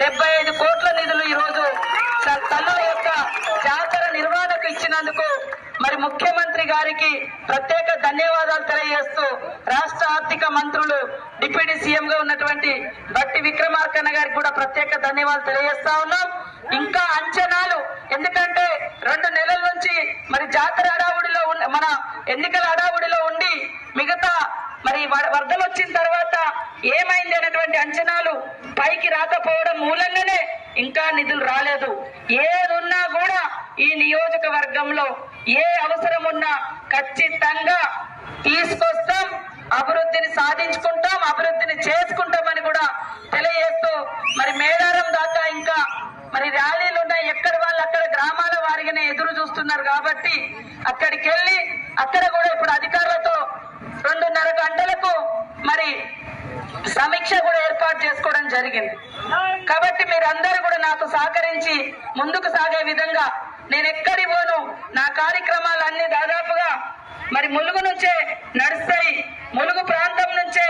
డెబ్బై ఐదు కోట్ల నిధులు ఈరోజు తల్లుల యొక్క జాతర నిర్వహణకు ఇచ్చినందుకు మరి ముఖ్యమంత్రి గారికి ప్రత్యేక ధన్యవాదాలు తెలియజేస్తూ రాష్ట్ర ఆర్థిక మంత్రులు డిప్యూటీ సీఎం గా ఉన్నటువంటి బట్టి విక్రమార్కన్న గారికి కూడా ప్రత్యేక ధన్యవాదాలు తెలియజేస్తా ఉన్నాం. ఇంకా అంచనాలు ఎందుకంటే రెండు నెలల నుంచి మరి జాతర హడావుడిలో ఉన్న మన ఎన్నికల హడావుడిలో ఉండి మిగతా మరి వ- వరదలు వచ్చిన తర్వాత ఏమైంది అనేటువంటి అంచనాలు పైకి రాకపోవడం మూలంగానే ఇంకా నిధులు రాలేదు. ఏదున్నా కూడా ఈ నియోజకవర్గంలో ఏ అవసరం ఉన్నా ఖచ్చితంగా తీసుకొస్తాం అభివృద్ధిని సాధించుకుంటాం అభివృద్ధిని చేసుకుంటామని కూడా తెలియజేస్తూ మరి మేడారం దాకా ఇంకా మరి ర్యాలీలు ఉన్నాయి. ఎక్కడ వాళ్ళు అక్కడ గ్రామాల వారిగానే ఎదురు చూస్తున్నారు కాబట్టి అక్కడికి వెళ్ళి అక్కడ కూడా ఇప్పుడు అధికారులతో రెండున్నర గంటలకు మరి సమీక్ష కూడా చేయడం జరిగింది. కాబట్టి మీరందరూ కూడా నాకు సహకరించి ముందుకు సాగే విధంగా నేను ఎక్కడి పోను నా కార్యక్రమాలన్నీ దాదాపుగా మరి ములుగు నుంచే నడుస్తాయి. ములుగు ప్రాంతం నుంచే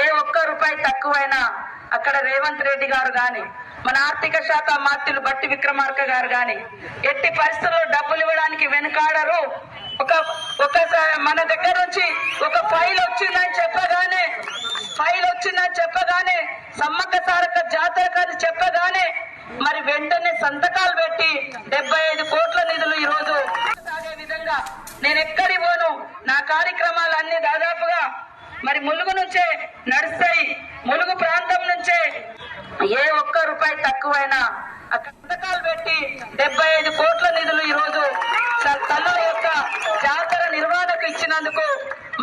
ఏ ఒక్క రూపాయి తక్కువైనా అక్కడ రేవంత్ రెడ్డి గారు గాని మన ఆర్థిక శాఖ మాత్యులు బట్టి విక్రమార్క గారు గాని ఎట్టి పరిస్థితుల్లో డబ్బులు ఇవ్వడానికి వెనుకాడరు. ఒక ఒక మన దగ్గర నుంచి ఒక ఫైల్ వచ్చిందని చెప్పగానే ఫైల్ తారక జాతర కథ చెప్పగానే మరి వెంటనే సంతకాలు పెట్టి డెబ్బై ఐదు కోట్ల నిధులు ఈ రోజు సాగే విధంగా నేను ఎక్కడి పోను? నా కార్యక్రమాలన్నీ దాదాపుగా మరి ములుగు నుంచే నడుస్తాయి. ములుగు ప్రాంతం నుంచే ఏ ఒక్క రూపాయి తక్కువైనా అక్కడ సంతకాలు పెట్టి డెబ్బై ఐదు కోట్ల నిధులు ఈ రోజు తల్లుల యొక్క జాతర నిర్వహణకు ఇచ్చినందుకు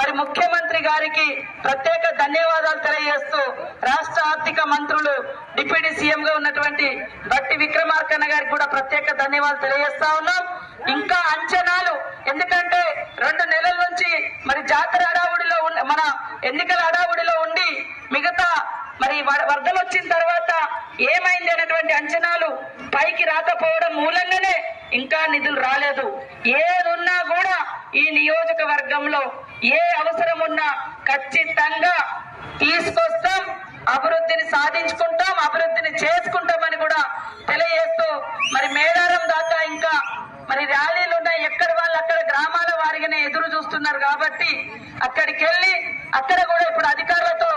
మరి ముఖ్యమంత్రి గారికి ప్రత్యేక ధన్యవాదాలు తెలియజేస్తూ రాష్ట్ర ఆర్థిక మంత్రులు డిప్యూటీ సీఎం గా ఉన్నటువంటి బట్టి విక్రమార్కన్న గారికి కూడా ప్రత్యేక ధన్యవాదాలు తెలియజేస్తా ఉన్నాం. ఇంకా అంచనాలు ఎందుకంటే రెండు నెలల నుంచి మరి జాతర హడావుడిలో మన ఎన్నికల హడావుడిలో ఉండి మిగతా మరి వ- వరదలు వచ్చిన తర్వాత ఏమైంది అనేటువంటి అంచనాలు పైకి రాకపోవడం మూలంగానే ఇంకా నిధులు రాలేదు. ఏదున్నా కూడా ఈ నియోజకవర్గంలో ఏ అవసరం ఉన్నా ఖచ్చితంగా తీసుకొస్తాం అభివృద్ధిని సాధించుకుంటాం అభివృద్ధిని చేసుకుంటామని కూడా తెలియజేస్తూ మరి మేడారం దాకా ఇంకా మరి ర్యాలీలు ఉన్నాయి. ఎక్కడ వాళ్ళు అక్కడ గ్రామాల వారిగానే ఎదురు చూస్తున్నారు కాబట్టి అక్కడికి వెళ్ళి అక్కడ కూడా ఇప్పుడు అధికారులతో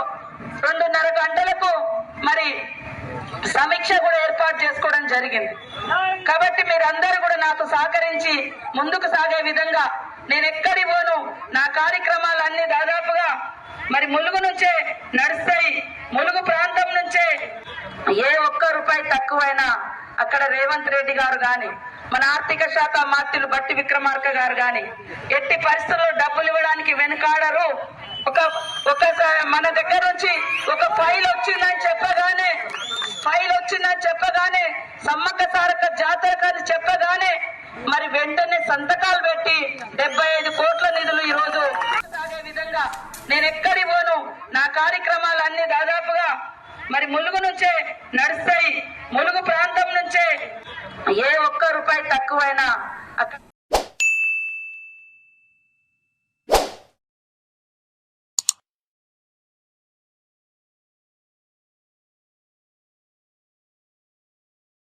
రెండున్నర గంటలకు మరి సమీక్ష కూడా ఏర్పాటు చేసుకోవడం జరిగింది. కాబట్టి మీరందరూ కూడా నాకు సహకరించి ముందుకు సాగే విధంగా నేను ఎక్కడి పోను? నా కార్యక్రమాలన్నీ దాదాపుగా మరి ములుగు నుంచే నడుస్తాయి. ములుగు ప్రాంతం నుంచే ఏ ఒక్క రూపాయి తక్కువైనా అక్కడ రేవంత్ రెడ్డి గారు గాని మన ఆర్థిక శాఖ మార్తులు బట్టి విక్రమార్క గారు గాని ఎట్టి పరిస్థితుల్లో డబ్బులు ఇవ్వడానికి వెనుకాడరు. ఒక ఒక మన దగ్గర నుంచి ఒక ఫైల్ వచ్చిందని చెప్పగానే ఫైల్ వచ్చిందని చెప్పగానే సమ్మక్క సారక జాతర కాదు చెప్పగానే మరి వెంటనే సంతకాలు పెట్టి డెబ్బై ఐదు కోట్ల నిధులు ఈ రోజు సాగే విధంగా నేను ఎక్కడి పోను? నా కార్యక్రమాలన్నీ దాదాపుగా మరి ములుగు నుంచే నడుస్తాయి. ములుగు ప్రాంతం నుంచే ఏ ఒక్క రూపాయి తక్కువైనా అక్కడ